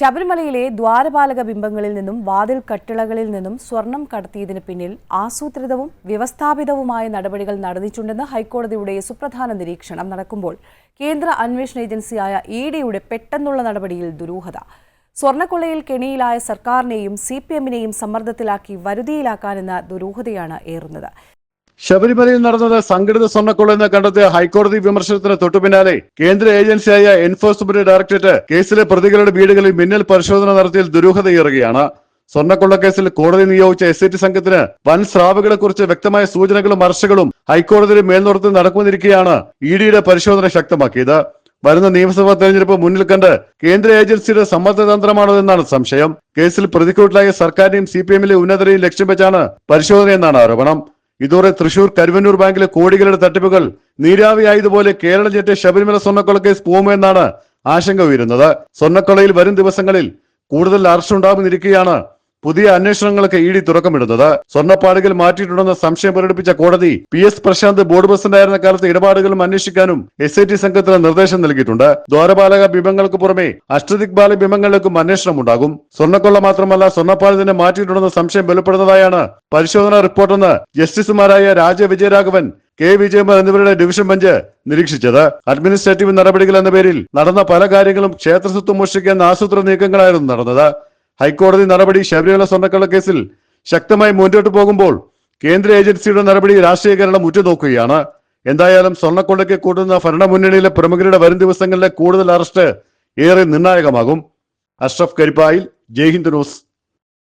ശബരിമലയിലെ ദ്വാരപാലക ബിംബങ്ങളിൽ നിന്നും വാതിൽ കട്ടിളകളിൽ നിന്നും സ്വർണം കടത്തിയതിന് പിന്നിൽ ആസൂത്രിതവും വ്യവസ്ഥാപിതവുമായ നടപടികൾ നടന്നിട്ടുണ്ടെന്ന് ഹൈക്കോടതിയുടെ സുപ്രധാന നിരീക്ഷണം നടക്കുമ്പോൾ കേന്ദ്ര അന്വേഷണ ഏജൻസിയായ ഇ ഡിയുടെ പെട്ടെന്നുള്ള നടപടിയിൽ ദുരൂഹത. സ്വർണക്കൊള്ളയിൽ കെണിയിലായ സർക്കാരിനെയും സി പി എമ്മിനെയും സമ്മർദ്ദത്തിലാക്കി വരുതിയിലാക്കാനെന്ന ദുരൂഹതയാണ് ഏറുന്നത്. ശബരിമലയിൽ നടന്നത് സംഘടിത സ്വർണക്കൊള്ളയെന്ന് കണ്ടെത്തിയ ഹൈക്കോടതി വിമർശനത്തിന് തൊട്ടുപിന്നാലെ കേന്ദ്ര ഏജൻസിയായ എൻഫോഴ്സ്മെന്റ് ഡയറക്ടറേറ്റ് കേസിലെ പ്രതികളുടെ വീടുകളിൽ മിന്നൽ പരിശോധന നടത്തിയിൽ ദുരൂഹതയേറുകയാണ്. സ്വർണക്കൊള്ളക്കേസിൽ കോടതി നിയോഗിച്ച എസ് ടി സംഘത്തിന് വൻ സ്രാവുകളെ കുറിച്ച് വ്യക്തമായ സൂചനകളും അറസ്റ്റുകളും ഹൈക്കോടതിയുടെ മേൽനോട്ടത്തിൽ നടക്കുന്നിരിക്കെയാണ് ഇ ഡിയുടെ പരിശോധന ശക്തമാക്കിയത്. വരുന്ന നിയമസഭാ തെരഞ്ഞെടുപ്പ് മുന്നിൽ കണ്ട് കേന്ദ്ര ഏജൻസിയുടെ സമ്മർദ്ദതന്ത്രമാണോ എന്നാണ് സംശയം. കേസിൽ പ്രതിക്കൂട്ടിലായ സർക്കാരിനെയും സി പി എമ്മിലെ ഉന്നതരെയും ലക്ഷ്യം വെച്ചാണ് പരിശോധനയെന്നാണ് ആരോപണം. ഇതോടെ തൃശൂർ കരുവന്നൂർ ബാങ്കിലെ കോടികളുടെ തട്ടിപ്പുകൾ നീരാവിയായതുപോലെ കേരളം ഞെട്ടിയ ശബരിമല സ്വർണക്കൊള്ള കേസ് പോകുമെന്നാണ് ആശങ്ക ഉയരുന്നത്. സ്വർണക്കൊളയിൽ വരും ദിവസങ്ങളിൽ കൂടുതൽ അറസ്റ്റ് ഉണ്ടാകുന്നിരിക്കെയാണ് പുതിയ അന്വേഷണങ്ങൾക്ക് ഇ ഡി തുറക്കമിടുന്നത് സ്വർണപ്പാടുകൾ മാറ്റിയിട്ടുണ്ടെന്ന സംശയം പ്രകടിപ്പിച്ച കോടതി പി എസ് പ്രശാന്ത് ബോർഡ് പ്രസിഡന്റായിരുന്ന കാലത്ത് ഇടപാടുകളും അന്വേഷിക്കാനും എസ് ഐ ടി സംഘത്തിന് നിർദ്ദേശം നൽകിയിട്ടുണ്ട്. ദ്വാരപാലക ബിംബങ്ങൾക്ക് പുറമെ അഷ്ടദിക്പാല ബിംബങ്ങളിലേക്കും അന്വേഷണം ഉണ്ടാകും. സ്വർണക്കൊള്ള മാത്രമല്ല സ്വർണപ്പാട് തന്നെ മാറ്റിയിട്ടുണ്ടെന്ന സംശയം വെളിപ്പെടുന്നതായാണ് പരിശോധനാ റിപ്പോർട്ടെന്ന് ജസ്റ്റിസുമാരായ രാജ വിജയരാഘവൻ കെ വിജയകുമാർ എന്നിവരുടെ ഡിവിഷൻ ബെഞ്ച് നിരീക്ഷിച്ചത്. അഡ്മിനിസ്ട്രേറ്റീവ് നടപടികൾ എന്ന പേരിൽ നടന്ന പല കാര്യങ്ങളും ക്ഷേത്രസ്വത്വം മോഷ്ടിക്കുന്ന ആസൂത്രണ നീക്കങ്ങളായിരുന്നു നടന്നത്. ഹൈക്കോടതി നടപടി ശബരിമല സ്വർണക്കള്ള കേസിൽ ശക്തമായി മുന്നോട്ട് പോകുമ്പോൾ കേന്ദ്ര ഏജൻസിയുടെ നടപടി രാഷ്ട്രീയ കേരളം ഉറ്റുനോക്കുകയാണ്. എന്തായാലും സ്വർണക്കൊള്ളയ്ക്ക് കൂടുന്ന ഭരണമുന്നണിയിലെ പ്രമുഖരുടെ വരും ദിവസങ്ങളിലെ കൂടുതൽ അറസ്റ്റ് ഏറെ നിർണായകമാകും. അഷ്റഫ് കരിപ്പായിൽ ജയ്ഹിന്ദ് ന്യൂസ്.